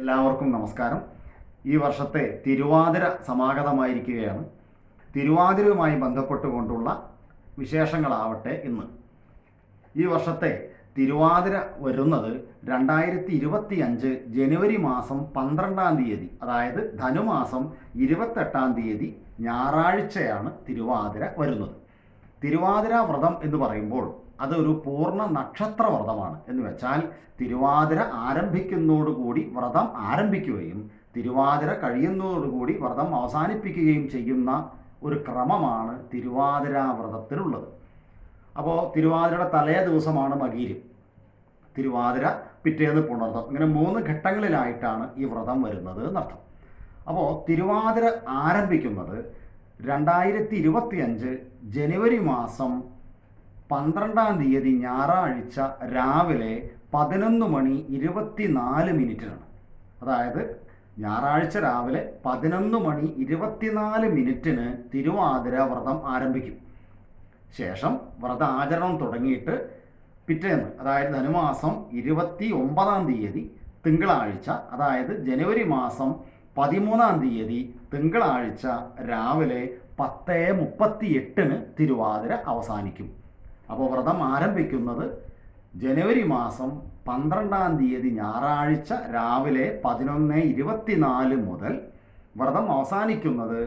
എല്ലാവർക്കും നമസ്കാരം. ഈ വർഷത്തെ തിരുവാതിര സമാഗതമായിരിക്കുകയാണ്. തിരുവാതിരയുമായി ബന്ധപ്പെട്ടുകൊണ്ടുള്ള വിശേഷങ്ങളാവട്ടെ ഇന്ന്. ഈ വർഷത്തെ തിരുവാതിര വരുന്നത് രണ്ടായിരത്തി ഇരുപത്തി അഞ്ച് ജനുവരി മാസം പന്ത്രണ്ടാം തീയതി അതായത് ധനുമാസം ഇരുപത്തെട്ടാം തീയതി ഞായറാഴ്ചയാണ് തിരുവാതിര വരുന്നത്. തിരുവാതിര വ്രതം എന്ന് പറയുമ്പോൾ അതൊരു പൂർണ നക്ഷത്ര വ്രതമാണ് എന്ന് വെച്ചാൽ തിരുവാതിര ആരംഭിക്കുന്നതോടുകൂടി വ്രതം ആരംഭിക്കുകയും തിരുവാതിര കഴിയുന്നതോടുകൂടി വ്രതം അവസാനിപ്പിക്കുകയും ചെയ്യുന്ന ഒരു ക്രമമാണ് തിരുവാതിര വ്രതത്തിനുള്ളത് അപ്പോൾ തിരുവാതിരയുടെ തലേ ദിവസമാണ് മകീര്. തിരുവാതിര പിറ്റേന്ന് പുണർത്തം. ഇങ്ങനെ മൂന്ന് ഘട്ടങ്ങളിലായിട്ടാണ് ഈ വ്രതം വരുന്നത് എന്നർത്ഥം. അപ്പോൾ തിരുവാതിര ആരംഭിക്കുന്നത് രണ്ടായിരത്തി ഇരുപത്തിയഞ്ച് ജനുവരി മാസം പന്ത്രണ്ടാം തീയതി ഞായറാഴ്ച രാവിലെ പതിനൊന്ന് മണി ഇരുപത്തിനാല് മിനിറ്റിനാണ്. അതായത് ഞായറാഴ്ച രാവിലെ പതിനൊന്ന് മണി ഇരുപത്തിനാല് മിനിറ്റിന് തിരുവാതിര വ്രതം ആരംഭിക്കും. ശേഷം വ്രതാചരണം തുടങ്ങിയിട്ട് പിറ്റേന്ന് അതായത് ധനുമാസം ഇരുപത്തി ഒമ്പതാം തീയതി തിങ്കളാഴ്ച അതായത് ജനുവരി മാസം പതിമൂന്നാം തീയതി തിങ്കളാഴ്ച രാവിലെ പത്ത് മുപ്പത്തി എട്ടിന് തിരുവാതിര അവസാനിക്കും. അപ്പോൾ വ്രതം ആരംഭിക്കുന്നത് ജനുവരി മാസം പന്ത്രണ്ടാം തീയതി ഞായറാഴ്ച രാവിലെ പതിനൊന്ന് ഇരുപത്തിനാല് മുതൽ വ്രതം അവസാനിക്കുന്നത്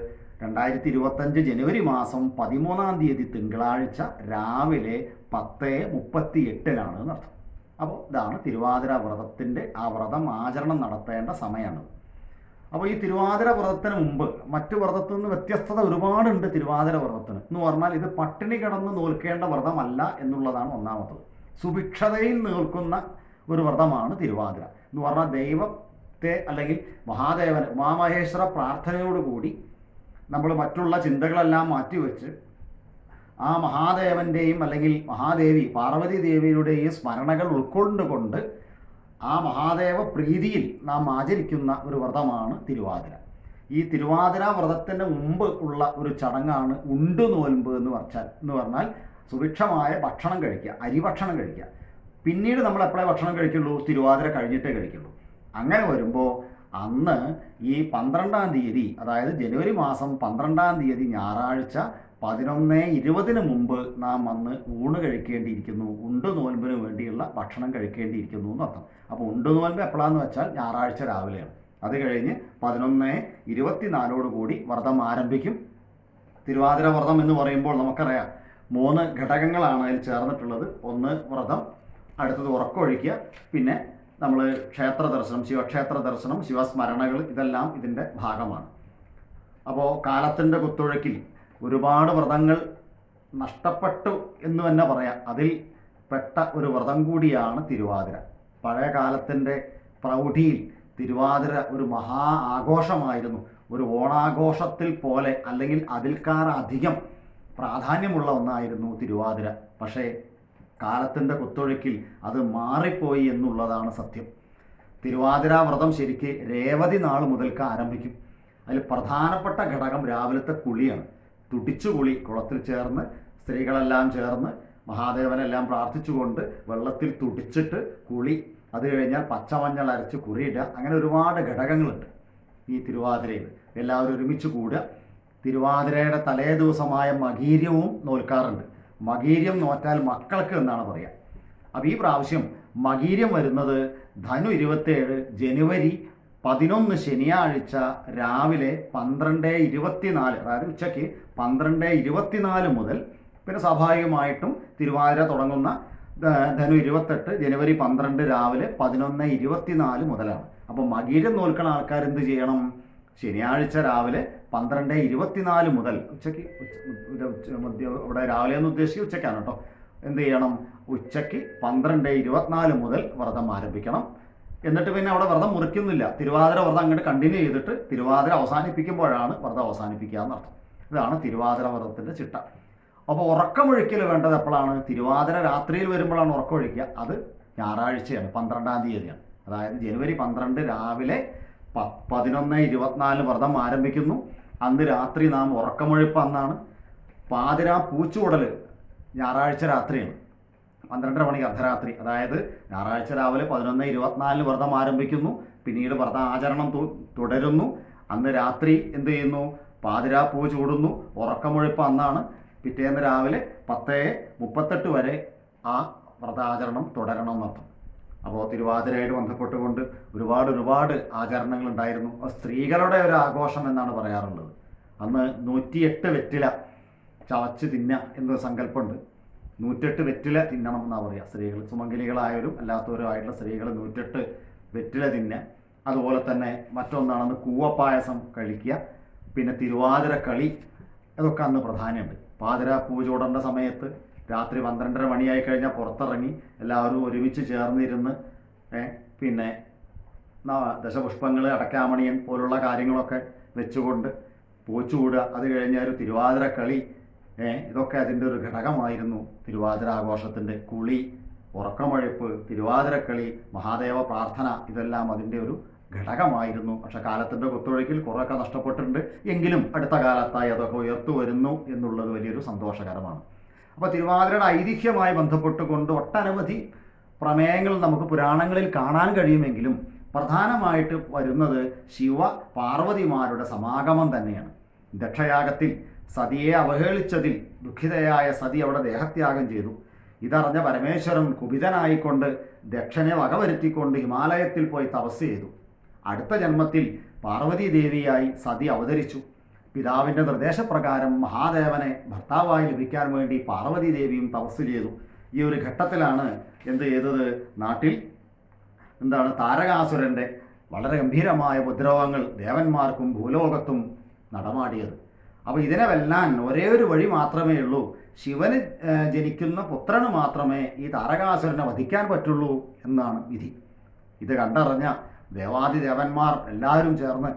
രണ്ടായിരത്തി ഇരുപത്തഞ്ച് ജനുവരി മാസം പതിമൂന്നാം തീയതി തിങ്കളാഴ്ച രാവിലെ പത്ത് മുപ്പത്തി എട്ടിനാണ് എന്നർത്ഥം. അപ്പോൾ ഇതാണ് തിരുവാതിര വ്രതത്തിന്റെ ആ വ്രതം ആചരണം നടത്തേണ്ട സമയമാണ്. അപ്പോൾ ഈ തിരുവാതിര വ്രതത്തിന് മുമ്പ് മറ്റു വ്രതത്തിൽ നിന്ന് വ്യത്യസ്തത ഒരുപാടുണ്ട് തിരുവാതിര വ്രതത്തിന് എന്ന് പറഞ്ഞാൽ ഇത് പട്ടിണി കിടന്ന് നോൽക്കേണ്ട വ്രതമല്ല എന്നുള്ളതാണ് ഒന്നാമത്തത്. സുഭിക്ഷതയിൽ നിൽക്കുന്ന ഒരു വ്രതമാണ് തിരുവാതിര. എന്ന് പറഞ്ഞാൽ ദൈവത്തെ അല്ലെങ്കിൽ മഹാദേവന് ഉമാമഹേശ്വര പ്രാർത്ഥനയോടുകൂടി നമ്മൾ മറ്റുള്ള ചിന്തകളെല്ലാം മാറ്റിവെച്ച് ആ മഹാദേവന്റെയും അല്ലെങ്കിൽ മഹാദേവി പാർവതി ദേവിയുടെയും സ്മരണകൾ ഉൾക്കൊണ്ടുകൊണ്ട് ആ മഹാദേവ പ്രീതിയിൽ നാം ആചരിക്കുന്ന ഒരു വ്രതമാണ് തിരുവാതിര. ഈ തിരുവാതിര വ്രതത്തിന് മുമ്പ് ഉള്ള ഒരു ചടങ്ങാണ് ഉണ്ടു നോൽമ്പ് എന്ന് പറഞ്ഞാൽ എന്ന് പറഞ്ഞാൽ സുഭിക്ഷമായ ഭക്ഷണം കഴിക്കുക അരി ഭക്ഷണം കഴിക്കുക. പിന്നീട് നമ്മൾ എപ്പോഴേ ഭക്ഷണം കഴിക്കുള്ളൂ? തിരുവാതിര കഴിഞ്ഞിട്ടേ കഴിക്കുള്ളൂ. അങ്ങനെ വരുമ്പോൾ അന്ന് ഈ പന്ത്രണ്ടാം തീയതി അതായത് ജനുവരി മാസം പന്ത്രണ്ടാം തീയതി ഞായറാഴ്ച പതിനൊന്ന് ഇരുപതിന് മുമ്പ് നാം അന്ന് ഊണ് കഴിക്കേണ്ടിയിരിക്കുന്നു. ഉണ്ട് നോൽമ്പിന് വേണ്ടിയുള്ള ഭക്ഷണം കഴിക്കേണ്ടിയിരിക്കുന്നു എന്നർത്ഥം. അപ്പോൾ ഉണ്ട് നോൽമ്പ് എപ്പോഴാന്ന് വെച്ചാൽ ഞായറാഴ്ച രാവിലെയാണ്. അത് കഴിഞ്ഞ് പതിനൊന്ന് ഇരുപത്തിനാലോട് കൂടി വ്രതം ആരംഭിക്കും. തിരുവാതിര വ്രതം എന്ന് പറയുമ്പോൾ നമുക്കറിയാം മൂന്ന് ഘടകങ്ങളാണ് അതിൽ ചേർന്നിട്ടുള്ളത്. ഒന്ന് വ്രതം അടുത്തത് ഉറക്കമൊഴിക്കുക പിന്നെ നമ്മൾ ക്ഷേത്ര ദർശനം ശിവക്ഷേത്ര ദർശനം ശിവസ്മരണകൾ ഇതെല്ലാം ഇതിന്റെ ഭാഗമാണ്. അപ്പോൾ കാലത്തിന്റെ കുത്തൊഴുക്കിൽ ഒരുപാട് വ്രതങ്ങൾ നഷ്ടപ്പെട്ടു എന്ന് തന്നെ പറയാം. അതിൽ പെട്ട ഒരു വ്രതം കൂടിയാണ് തിരുവാതിര. പഴയ കാലത്തിന്റെ പ്രൗഢിയിൽ തിരുവാതിര ഒരു മഹാ ആഘോഷമായിരുന്നു. ഒരു ഓണാഘോഷത്തിൽ പോലെ അല്ലെങ്കിൽ അതിൽക്കാരധികം പ്രാധാന്യമുള്ള ഒന്നായിരുന്നു തിരുവാതിര. പക്ഷേ കാലത്തിന്റെ കുത്തൊഴുക്കിൽ അത് മാറിപ്പോയി എന്നുള്ളതാണ് സത്യം. തിരുവാതിര വ്രതം ശരിക്ക് രേവതി നാൾ മുതൽക്ക് ആരംഭിക്കും. അതിൽ പ്രധാനപ്പെട്ട ഘടകം രാവിലത്തെ കുളിയാണ്. തുടിച്ചു കുളി കുളത്തിൽ ചേർന്ന് സ്ത്രീകളെല്ലാം ചേർന്ന് മഹാദേവനെല്ലാം പ്രാർത്ഥിച്ചുകൊണ്ട് വെള്ളത്തിൽ തുടിച്ചിട്ട് കുളി. അത് കഴിഞ്ഞാൽ പച്ചമഞ്ഞൾ അരച്ച് കുറിയിടുക. അങ്ങനെ ഒരുപാട് ഘടകങ്ങളുണ്ട് ഈ തിരുവാതിരയിൽ. എല്ലാവരും ഒരുമിച്ച് കൂടുക. തിരുവാതിരയുടെ തലേ ദിവസമായ മകീര്യവും നോൽക്കാറുണ്ട്. മകീര്യം നോറ്റാൽ മക്കൾക്ക് എന്നാണ് പറയുക അപ്പോൾ ഈ പ്രാവശ്യം മകീര്യം വരുന്നത് ധനു ഇരുപത്തേഴ് ജനുവരി പതിനൊന്ന് ശനിയാഴ്ച രാവിലെ പന്ത്രണ്ട് ഇരുപത്തിനാല് അതായത് ഉച്ചയ്ക്ക് പന്ത്രണ്ട് ഇരുപത്തിനാല് മുതൽ പിന്നെ സ്വാഭാവികമായിട്ടും തിരുവാതിര തുടങ്ങുന്ന ധനു ഇരുപത്തെട്ട് ജനുവരി പന്ത്രണ്ട് രാവിലെ പതിനൊന്ന് ഇരുപത്തിനാല് മുതലാണ്. അപ്പോൾ മകീരം നോൽക്കണ ആൾക്കാർ എന്ത് ചെയ്യണം? ശനിയാഴ്ച രാവിലെ പന്ത്രണ്ട് ഇരുപത്തിനാല് മുതൽ ഉച്ചയ്ക്ക് മധ്യ ഇവിടെ രാവിലെ എന്ന് ഉദ്ദേശിച്ച് ഉച്ചയ്ക്കാണ് കേട്ടോ. എന്ത് ചെയ്യണം? ഉച്ചയ്ക്ക് പന്ത്രണ്ട് ഇരുപത്തിനാല് മുതൽ വ്രതം ആരംഭിക്കണം. എന്നിട്ട് പിന്നെ അവിടെ വ്രതം മുറിക്കുന്നില്ല. തിരുവാതിര വ്രതം അങ്ങോട്ട് കണ്ടിന്യൂ ചെയ്തിട്ട് തിരുവാതിര അവസാനിപ്പിക്കുമ്പോഴാണ് വ്രതം അവസാനിപ്പിക്കുക എന്നർത്ഥം. ഇതാണ് തിരുവാതിര വ്രതത്തിന്റെ ചിട്ട. അപ്പോൾ ഉറക്കമൊഴിക്കൽ വേണ്ടത് എപ്പോഴാണ്? തിരുവാതിര രാത്രിയിൽ വരുമ്പോഴാണ് ഉറക്കമൊഴിക്കുക. അത് ഞായറാഴ്ചയാണ് പന്ത്രണ്ടാം തീയതിയാണ്. അതായത് ജനുവരി പന്ത്രണ്ട് രാവിലെ പതിനൊന്ന് ഇരുപത്തിനാല് വ്രതം ആരംഭിക്കുന്നു. അന്ന് രാത്രി നാം ഉറക്കമൊഴിപ്പ് അന്നാണ്. പാതിരാ പൂച്ചുകൂടൽ ഞായറാഴ്ച രാത്രിയാണ്. പന്ത്രണ്ടര മണി അർദ്ധരാത്രി. അതായത് ഞായറാഴ്ച രാവിലെ പതിനൊന്ന് ഇരുപത്തിനാലിന് വ്രതം ആരംഭിക്കുന്നു. പിന്നീട് വ്രത ആചരണം തുടരുന്നു. അന്ന് രാത്രി എന്ത് ചെയ്യുന്നു? പാതിരാപ്പൂ ചൂടുന്നു. ഉറക്കമൊഴിപ്പ് അന്നാണ്. പിറ്റേന്ന് രാവിലെ പത്തേ മുപ്പത്തെട്ട് വരെ ആ വ്രതാചരണം തുടരണം എന്നർത്ഥം അപ്പോൾ തിരുവാതിരയായിട്ട് ബന്ധപ്പെട്ടുകൊണ്ട് ഒരുപാട് ഒരുപാട് ആചരണങ്ങൾ ഉണ്ടായിരുന്നു സ്ത്രീകളുടെ ഒരു ആഘോഷം എന്നാണ് പറയാറുള്ളത്. അന്ന് നൂറ്റിയെട്ട് വെറ്റില ചവച്ച് തിന്ന എന്നൊരു സങ്കല്പമുണ്ട്. നൂറ്റെട്ട് വെറ്റില തിന്നണം എന്നാണ് പറയുക സ്ത്രീകൾ സുമംഗലികളായാലും അല്ലാത്തവരും ആയിട്ടുള്ള സ്ത്രീകൾ നൂറ്റെട്ട് വെറ്റില തിന്ന. അതുപോലെ തന്നെ മറ്റൊന്നാണെന്ന് കൂവപ്പായസം കഴിക്കുക. പിന്നെ തിരുവാതിര കളി അതൊക്കെ അന്ന് പ്രധാനമുണ്ട് പാതിര പൂജോടേണ്ട സമയത്ത് രാത്രി പന്ത്രണ്ടര മണിയായി കഴിഞ്ഞാൽ പുറത്തിറങ്ങി എല്ലാവരും ഒരുമിച്ച് ചേർന്നിരുന്ന് പിന്നെ ദശപുഷ്പങ്ങൾ അടക്കാമണിയൻ പോലുള്ള കാര്യങ്ങളൊക്കെ വെച്ചുകൊണ്ട് പൂച്ചുകൂടുക അത് കഴിഞ്ഞ ഒരു തിരുവാതിര കളി ഇതൊക്കെ അതിന്റെ ഒരു ഘടകമായിരുന്നു തിരുവാതിര ആഘോഷത്തിന്റെ കുളി ഉറക്കമൊഴിപ്പ് തിരുവാതിരക്കളി മഹാദേവ പ്രാർത്ഥന ഇതെല്ലാം അതിന്റെ ഒരു ഘടകമായിരുന്നു. പക്ഷെ കാലത്തിന്റെ കുത്തൊഴുക്കിൽ കുറേയൊക്കെ നഷ്ടപ്പെട്ടിട്ടുണ്ട്. എങ്കിലും അടുത്ത കാലത്തായി അതൊക്കെ ഉയർത്തു വരുന്നു എന്നുള്ളത് വലിയൊരു സന്തോഷകരമാണ്. അപ്പോൾ തിരുവാതിരയുടെ ഐതിഹ്യമായി ബന്ധപ്പെട്ടുകൊണ്ട് ഒട്ടനവധി പ്രമേയങ്ങൾ നമുക്ക് പുരാണങ്ങളിൽ കാണാൻ കഴിയുമെങ്കിലും പ്രധാനമായിട്ട് വരുന്നത് ശിവ പാർവതിമാരുടെ സമാഗമം തന്നെയാണ്. ദക്ഷയാഗത്തിൽ സതിയെ അവഹേളിച്ചതിൽ ദുഃഖിതയായ സതി അവിടെ ദേഹത്യാഗം ചെയ്തു. ഇതറിഞ്ഞ പരമേശ്വരൻ കുപിതനായിക്കൊണ്ട് ദക്ഷനെ വകവരുത്തിക്കൊണ്ട് ഹിമാലയത്തിൽ പോയി തപസ് ചെയ്തു. അടുത്ത ജന്മത്തിൽ പാർവതി ദേവിയായി സതി അവതരിച്ചു. പിതാവിന്റെ നിർദ്ദേശപ്രകാരം മഹാദേവനെ ഭർത്താവായി ലഭിക്കാൻ വേണ്ടി പാർവതി ദേവിയും തപസ് ചെയ്തു. ഈ ഒരു ഘട്ടത്തിലാണ് എന്ത് ചെയ്തത്? നാട്ടിൽ എന്താണ് താരകാസുരന്റെ വളരെ ഗംഭീരമായ ഉപദ്രവങ്ങൾ ദേവന്മാർക്കും ഭൂലോകത്തും നടമാടിയത്. അപ്പോൾ ഇതിനെ വെല്ലാൻ ഒരേ ഒരു വഴി മാത്രമേ ഉള്ളൂ. ശിവന് ജനിക്കുന്ന പുത്രന് മാത്രമേ ഈ താരകാസുരനെ വധിക്കാൻ പറ്റുള്ളൂ എന്നാണ് വിധി. ഇത് കണ്ടറിഞ്ഞ ദേവാദി ദേവന്മാർ എല്ലാവരും ചേർന്ന്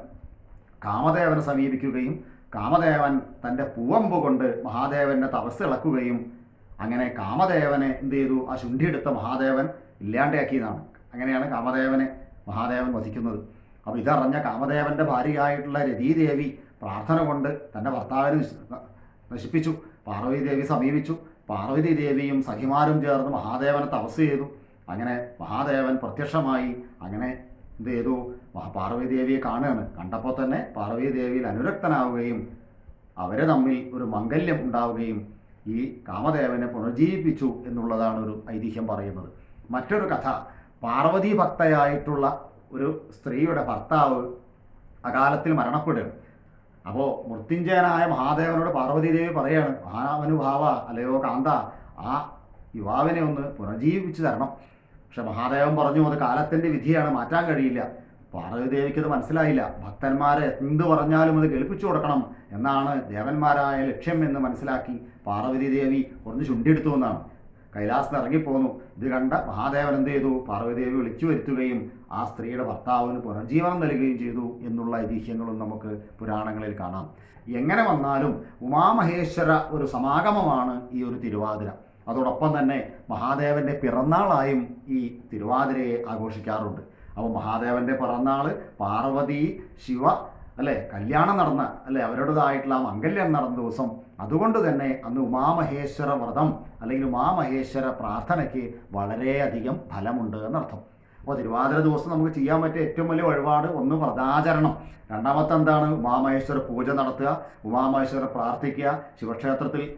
കാമദേവനെ സമീപിക്കുകയും കാമദേവൻ തന്റെ പൂവമ്പ് കൊണ്ട് മഹാദേവന്റെ തപസ് ഇളക്കുകയും അങ്ങനെ കാമദേവനെ എന്ത് ചെയ്തു? ആ ശുണ്ഠിയെടുത്ത മഹാദേവൻ ഇല്ലാണ്ടാക്കിയതാണ്. അങ്ങനെയാണ് കാമദേവനെ മഹാദേവൻ വധിക്കുന്നത്. അപ്പോൾ ഇതറിഞ്ഞ കാമദേവന്റെ ഭാര്യയായിട്ടുള്ള രതീദേവി പ്രാർത്ഥന കൊണ്ട് തന്റെ ഭർത്താവിനെ നശി- നശിപ്പിച്ചു. പാർവതി ദേവി സമീപിച്ചു. പാർവതി ദേവിയും സഖിമാരും ചേർന്ന് മഹാദേവനെ തപസ് ചെയ്തു. അങ്ങനെ മഹാദേവൻ പ്രത്യക്ഷമായി അങ്ങനെ എന്ത് ചെയ്തു? മഹാ- പാർവതി ദേവിയെ കാണുകയാണ്. കണ്ടപ്പോൾ തന്നെ പാർവതി ദേവിയിൽ അനുരക്തനാവുകയും അവരെ തമ്മിൽ ഒരു മംഗല്യം ഉണ്ടാവുകയും ഈ കാമദേവനെ പുനർജീവിപ്പിച്ചു എന്നുള്ളതാണ് ഒരു ഐതിഹ്യം പറയുന്നത്. മറ്റൊരു കഥ പാർവതി ഭക്തയായിട്ടുള്ള ഒരു സ്ത്രീയുടെ ഭർത്താവ് അകാലത്തിൽ മരണപ്പെടുകയാണ്. അപ്പോൾ മൃത്യുഞ്ജയനായ മഹാദേവനോട് പാർവതി ദേവി പറയാണ് മഹാനുഭാവ അല്ലയോ കാന്ത ആ യുവാവിനെ ഒന്ന് പുനർജീവിപ്പിച്ചു തരണം. പക്ഷെ മഹാദേവൻ പറഞ്ഞു അത് കാലത്തിന്റെ വിധിയാണ് മാറ്റാൻ കഴിയില്ല. പാർവതി ദേവിക്ക് അത് മനസ്സിലായില്ല. ഭക്തന്മാരെ എന്ത് പറഞ്ഞാലും അത് കേൾപ്പിച്ചു കൊടുക്കണം എന്നാണ് ദേവന്മാരായ ലക്ഷ്യം എന്ന് മനസ്സിലാക്കി പാർവതി ദേവി കുറഞ്ഞ് ചുണ്ടിയെടുത്തു എന്നാണ്. കൈലാസത്തിൽ ഇറങ്ങിപ്പോന്നു. ഇത് കണ്ട മഹാദേവൻ എന്ത് ചെയ്തു? പാർവതി ദേവി വിളിച്ചു വരുത്തുകയും ആ സ്ത്രീയുടെ ഭർത്താവിന് പുനർജീവനം നൽകുകയും ചെയ്തു എന്നുള്ള ഐതിഹ്യങ്ങളും നമുക്ക് പുരാണങ്ങളിൽ കാണാം. എങ്ങനെ വന്നാലും ഉമാമഹേശ്വര ഒരു സമാഗമമാണ് ഈ ഒരു തിരുവാതിര. അതോടൊപ്പം തന്നെ മഹാദേവന്റെ പിറന്നാളായും ഈ തിരുവാതിരയെ ആഘോഷിക്കാറുണ്ട്. അപ്പോൾ മഹാദേവന്റെ പിറന്നാൾ പാർവതി ശിവ അല്ലേ? കല്യാണം നടന്ന അല്ലേ? അവരുടേതായിട്ടുള്ള മംഗല്യം നടന്ന ദിവസം. അതുകൊണ്ട് തന്നെ അന്ന് ഉമാമഹേശ്വര വ്രതം അല്ലെങ്കിൽ ഉമാമഹേശ്വര പ്രാർത്ഥനയ്ക്ക് വളരെയധികം ഫലമുണ്ട് എന്നർത്ഥം. അപ്പോൾ തിരുവാതിര ദിവസം നമുക്ക് ചെയ്യാൻ പറ്റിയ ഏറ്റവും വലിയ വഴിപാട് ഒന്ന് വ്രതാചരണം. രണ്ടാമത്തെ എന്താണ്? ഉമാമഹേശ്വര പൂജ നടത്തുക. ഉമാമഹേശ്വര പ്രാർത്ഥിക്കുക. ശിവക്ഷേത്രത്തിൽ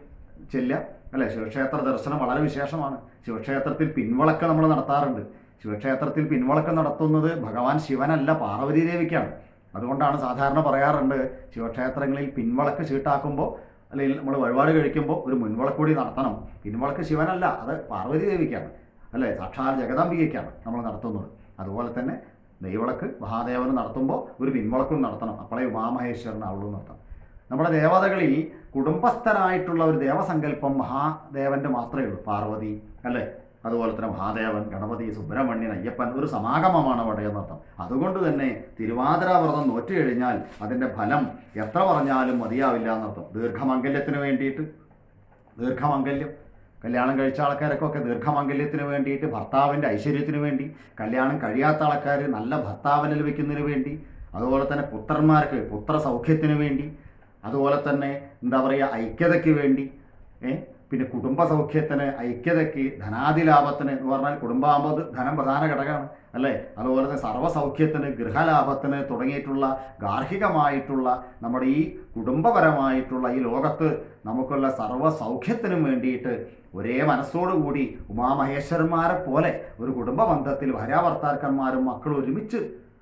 ചെല്ലുക. അല്ലേ? ശിവക്ഷേത്ര ദർശനം വളരെ വിശേഷമാണ്. ശിവക്ഷേത്രത്തിൽ പിൻവിളക്ക് നമ്മൾ നടത്താറുണ്ട്. ശിവക്ഷേത്രത്തിൽ പിൻവളക്കം നടത്തുന്നത് ഭഗവാൻ ശിവനല്ല പാർവതി ദേവിക്കാണ്. അതുകൊണ്ടാണ് സാധാരണ പറയാറുണ്ട് ശിവക്ഷേത്രങ്ങളിൽ പിൻവളക്ക് ചീട്ടാക്കുമ്പോൾ അല്ലെങ്കിൽ നമ്മൾ വഴിപാട് കഴിക്കുമ്പോൾ ഒരു മുൻവളക്ക് കൂടി നടത്തണം. പിൻവളക്ക് ശിവനല്ല അത് പാർവതി ദേവിക്കാണ്. അല്ലേ? സാക്ഷാൽ ജഗദാംബികയ്ക്കാണ് നമ്മൾ നടത്തുന്നത്. അതുപോലെ തന്നെ നെയ്വിളക്ക് മഹാദേവന് നടത്തുമ്പോൾ ഒരു പിൻവളക്കും നടത്തണം. അപ്പോഴേ ഉമാമഹേശ്വരനാവുള്ളൂ നടത്തണം. നമ്മുടെ ദേവതകളിൽ കുടുംബസ്ഥരായിട്ടുള്ള ഒരു ദേവസങ്കല്പം മഹാദേവന്റെ മാത്രമേ ഉള്ളൂ പാർവതി. അല്ലേ? അതുപോലെ തന്നെ മഹാദേവൻ ഗണപതി സുബ്രഹ്മണ്യൻ അയ്യപ്പൻ ഒരു സമാഗമമാണ് അവിടെ എന്നർത്ഥം. അതുകൊണ്ട് തന്നെ തിരുവാതിര വ്രതം നോറ്റു കഴിഞ്ഞാൽ അതിന്റെ ഫലം എത്ര പറഞ്ഞാലും മതിയാവില്ല എന്നർത്ഥം. ദീർഘമംഗല്യത്തിന് വേണ്ടിയിട്ട് ദീർഘമംഗല്യം. കല്യാണം കഴിച്ച ആൾക്കാരൊക്കെ ദീർഘമംഗല്യത്തിന് വേണ്ടിയിട്ട് ഭർത്താവിന്റെ ഐശ്വര്യത്തിന് വേണ്ടി കല്യാണം കഴിയാത്ത ആൾക്കാർ നല്ല ഭർത്താവിനെ ലഭിക്കുന്നതിന് വേണ്ടി അതുപോലെ തന്നെ പുത്രന്മാർക്ക് പുത്ര സൗഖ്യത്തിന് വേണ്ടി അതുപോലെ തന്നെ എന്താ പറയുക ഐക്യതയ്ക്ക് വേണ്ടി ഏ? പിന്നെ കുടുംബ സൗഖ്യത്തിന് ഐക്യതയ്ക്ക് ധനാതിലാഭത്തിന് എന്ന് പറഞ്ഞാൽ കുടുംബാകുമ്പോൾ ധനം പ്രധാന ഘടകമാണ് അല്ലേ? അതുപോലെ തന്നെ സർവസൗഖ്യത്തിന് ഗൃഹലാഭത്തിന് തുടങ്ങിയിട്ടുള്ള ഗാർഹികമായിട്ടുള്ള നമ്മുടെ ഈ കുടുംബപരമായിട്ടുള്ള ഈ ലോകത്ത് നമുക്കുള്ള സർവസൗഖ്യത്തിനും വേണ്ടിയിട്ട് ഒരേ മനസ്സോടുകൂടി ഉമാമഹേശ്വരന്മാരെ പോലെ ഒരു കുടുംബ ബന്ധത്തിൽ ഭാര്യാഭർത്താക്കന്മാരും മക്കളും ഒരുമിച്ച്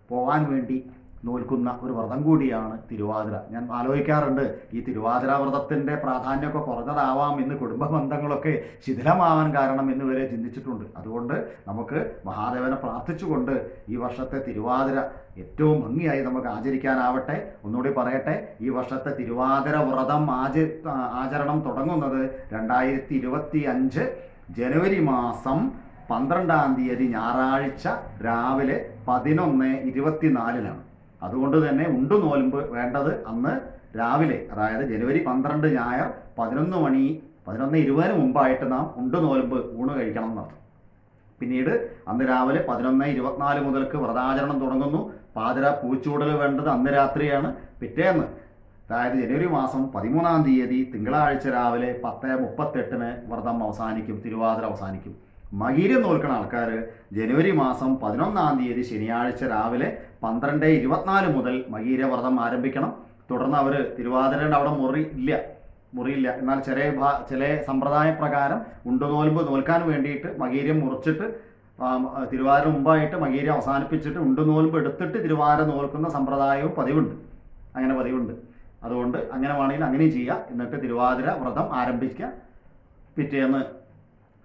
പോകാൻ വേണ്ടി നോൽക്കുന്ന ഒരു വ്രതം കൂടിയാണ് തിരുവാതിര. ഞാൻ ആലോചിക്കാറുണ്ട് ഈ തിരുവാതിര വ്രതത്തിന്റെ പ്രാധാന്യമൊക്കെ കുറഞ്ഞതാവാം ഇന്ന് കുടുംബ ബന്ധങ്ങളൊക്കെ ശിഥിലമാവാൻ കാരണം എന്ന് വരെ ചിന്തിച്ചിട്ടുണ്ട്. അതുകൊണ്ട് നമുക്ക് മഹാദേവനെ പ്രാർത്ഥിച്ചുകൊണ്ട് ഈ വർഷത്തെ തിരുവാതിര ഏറ്റവും ഭംഗിയായി നമുക്ക് ആചരിക്കാനാവട്ടെ. ഒന്നുകൂടി പറയട്ടെ ഈ വർഷത്തെ തിരുവാതിര വ്രതം ആച ആചരണം തുടങ്ങുന്നത് രണ്ടായിരത്തി ഇരുപത്തി അഞ്ച് ജനുവരി മാസം പന്ത്രണ്ടാം തീയതി ഞായറാഴ്ച രാവിലെ പതിനൊന്ന് ഇരുപത്തിനാലിനാണ്. അതുകൊണ്ട് തന്നെ ഉണ്ടു നോലുമ്പ് വേണ്ടത് അന്ന് രാവിലെ അതായത് ജനുവരി പന്ത്രണ്ട് ഞായർ പതിനൊന്ന് മണി പതിനൊന്ന് ഇരുപതിന് മുമ്പായിട്ട് നാം ഉണ്ടു നോലുമ്പ് ഊണ് കഴിക്കണം എന്നർത്ഥം പിന്നീട് അന്ന് രാവിലെ പതിനൊന്ന് ഇരുപത്തിനാല് മുതൽക്ക് വ്രതാചരണം തുടങ്ങുന്നു. പാതിര പൂച്ചൂടൽ വേണ്ടത് അന്ന് രാത്രിയാണ്. പിറ്റേന്ന് അതായത് ജനുവരി മാസം പതിമൂന്നാം തീയതി തിങ്കളാഴ്ച രാവിലെ പത്ത് മുപ്പത്തെട്ടിന് വ്രതം അവസാനിക്കും തിരുവാതിര അവസാനിക്കും. മകീരം നോൽക്കുന്ന ആൾക്കാർ ജനുവരി മാസം പതിനൊന്നാം തീയതി ശനിയാഴ്ച രാവിലെ പന്ത്രണ്ട് ഇരുപത്തിനാല് മുതൽ മകീര വ്രതം ആരംഭിക്കണം. തുടർന്ന് അവർ തിരുവാതിരയുടെ അവിടെ മുറി ഇല്ല. മുറിയില്ല. എന്നാൽ ചില ചില സമ്പ്രദായ പ്രകാരം ഉണ്ടുനോൽമ്പ് നോൽക്കാൻ വേണ്ടിയിട്ട് മകീരം മുറിച്ചിട്ട് തിരുവാതിര മുമ്പായിട്ട് മകീരം അവസാനിപ്പിച്ചിട്ട് ഉണ്ടുനോൽമ്പ് എടുത്തിട്ട് തിരുവാതിര നോൽക്കുന്ന സമ്പ്രദായവും പതിവുണ്ട്. അങ്ങനെ പതിവുണ്ട്. അതുകൊണ്ട് അങ്ങനെ വേണമെങ്കിൽ അങ്ങനെയും ചെയ്യുക എന്നിട്ട് തിരുവാതിര വ്രതം ആരംഭിക്കുക പിറ്റേന്ന്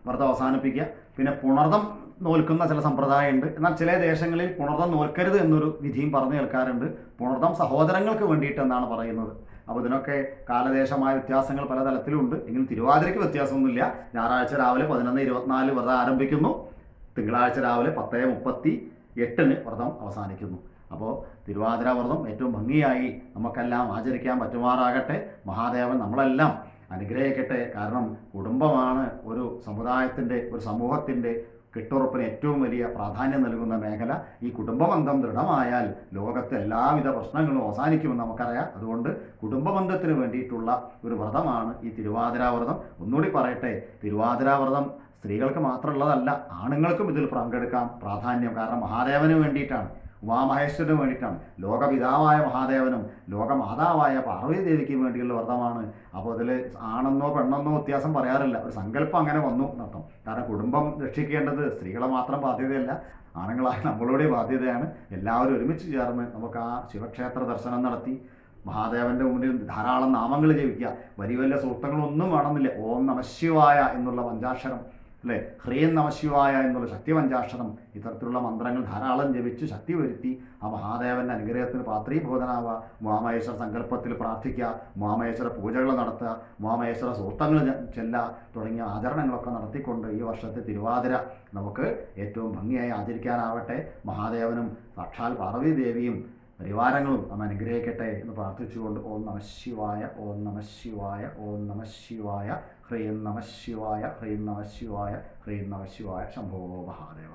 വ്രതം അവസാനിപ്പിക്കുക പിന്നെ പുണർദം നോൽക്കുന്ന ചില സമ്പ്രദായമുണ്ട്. എന്നാൽ ചില ദേശങ്ങളിൽ പുണർതം നോൽക്കരുത് എന്നൊരു വിധിയും പറഞ്ഞു കേൾക്കാറുണ്ട്. പുണർതം സഹോദരങ്ങൾക്ക് വേണ്ടിയിട്ട് എന്നാണ് പറയുന്നത്. അപ്പോൾ ഇതിനൊക്കെ കാലദേശമായ വ്യത്യാസങ്ങൾ പല തലത്തിലുണ്ട്. എങ്കിലും തിരുവാതിരയ്ക്ക് വ്യത്യാസമൊന്നുമില്ല. ഞായറാഴ്ച രാവിലെ പതിനൊന്ന് ഇരുപത്തിനാല് വ്രതം ആരംഭിക്കുന്നു. തിങ്കളാഴ്ച രാവിലെ പത്ത് മുപ്പത്തി എട്ടിന് വ്രതം അവസാനിക്കുന്നു. അപ്പോൾ തിരുവാതിര വ്രതം ഏറ്റവും ഭംഗിയായി നമുക്കെല്ലാം ആചരിക്കാൻ പറ്റുമാറാകട്ടെ. മഹാദേവൻ നമ്മളെല്ലാം അനുഗ്രഹിക്കട്ടെ. കാരണം കുടുംബമാണ് ഒരു സമുദായത്തിന്റെ ഒരു സമൂഹത്തിന്റെ കെട്ടുറപ്പിന് ഏറ്റവും വലിയ പ്രാധാന്യം നൽകുന്ന മേഖല ഈ കുടുംബബന്ധം ദൃഢമായാൽ ലോകത്തെ എല്ലാവിധ പ്രശ്നങ്ങളും അവസാനിക്കുമെന്ന് നമുക്കറിയാം. അതുകൊണ്ട് കുടുംബബന്ധത്തിന് വേണ്ടിയിട്ടുള്ള ഒരു വ്രതമാണ് ഈ തിരുവാതിരാവ്രതം. ഒന്നുകൂടി പറയട്ടെ തിരുവാതിരാവ്രതം സ്ത്രീകൾക്ക് മാത്രമുള്ളതല്ല ആണുങ്ങൾക്കും ഇതിൽ പങ്കെടുക്കാം. പ്രാധാന്യം കാരണം മഹാദേവന് വേണ്ടിയിട്ടാണ്. ഉമാമഹേശ്വരന് വേണ്ടിയിട്ടാണ്. ലോകപിതാവായ മഹാദേവനും ലോകമാതാവായ പാർവതി ദേവിക്ക് വേണ്ടിയുള്ള വ്രതമാണ്. അപ്പോൾ അതിൽ ആണെന്നോ പെണ്ണെന്നോ വ്യത്യാസം പറയാറില്ല. ഒരു സങ്കല്പം അങ്ങനെ വന്നു നർത്തം കാരണം കുടുംബം രക്ഷിക്കേണ്ടത് സ്ത്രീകളെ മാത്രം ബാധ്യതയല്ല. ആണുങ്ങളായ നമ്മളുടെ ബാധ്യതയാണ്. എല്ലാവരും ഒരുമിച്ച് ചേർന്ന് നമുക്ക് ആ ശിവക്ഷേത്ര ദർശനം നടത്തി മഹാദേവന്റെ മുന്നിൽ ധാരാളം നാമങ്ങൾ ജപിക്കുക. വലിയ വലിയ സൂക്തങ്ങളൊന്നും വേണമെന്നില്ല. ഓം നമശിവായ എന്നുള്ള പഞ്ചാക്ഷരം അല്ലേ? ഹ്രീം നമശിവായ എന്നുള്ള ശക്തി പഞ്ചാക്ഷരം ഇത്തരത്തിലുള്ള മന്ത്രങ്ങൾ ധാരാളം ജപിച്ച് ശക്തി വരുത്തി ആ മഹാദേവന്റെ അനുഗ്രഹത്തിന് പാത്രീഭൂതനാവുക. ഉമാമഹേശ്വര സങ്കല്പത്തിൽ പ്രാർത്ഥിക്കുക ഉമാമഹേശ്വര പൂജകൾ നടത്തുക ഉമാമഹേശ്വര സൂക്തങ്ങൾ ചെല്ല തുടങ്ങിയ ആചരണങ്ങളൊക്കെ നടത്തിക്കൊണ്ട് ഈ വർഷത്തെ തിരുവാതിര നമുക്ക് ഏറ്റവും ഭംഗിയായി ആചരിക്കാനാവട്ടെ. മഹാദേവനും സാക്ഷാൽ പാർവതി ദേവിയും പരിവാരങ്ങളും നമ്മെ അനുഗ്രഹിക്കട്ടെ എന്ന് പ്രാർത്ഥിച്ചുകൊണ്ട് ഓം നമ ശിവായ ഓം നമ ശിവായ ഓം നമ ശിവായ ഹ്രീം നമ ശിവായ ഹ്രീം നമ ശിവായ ഹ്രീം നമ ശിവായ ശംഭോ മഹാദേവ.